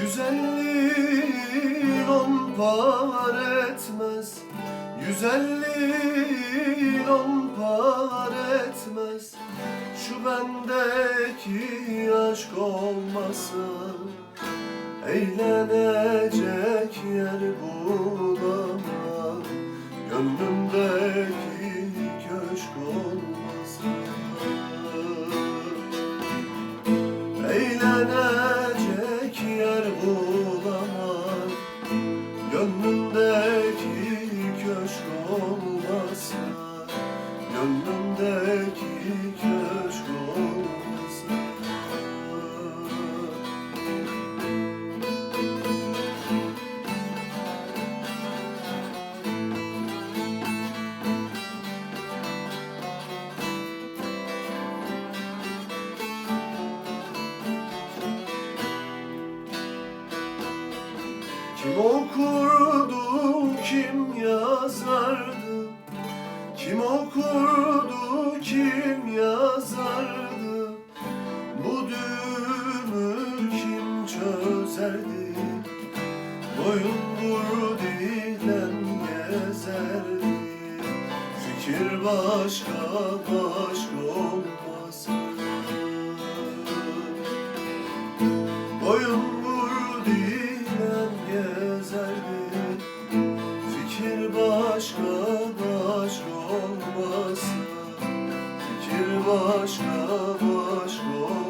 Güzelliğin on par etmez. Güzelliğin on par etmez. Şu bendeki aşk olmasın. Eğlenecek yer bulamam Gönlümdeki köşk olmasa Kim okurdu, kim yazardı? Kim okurdu, kim yazardı Bu düğümü kim çözerdi? Boyun boyu dilden gezerdi. Fikir başka başka olmaz Boyun boyu dilden gezerdi. Fikir başka başka başka başka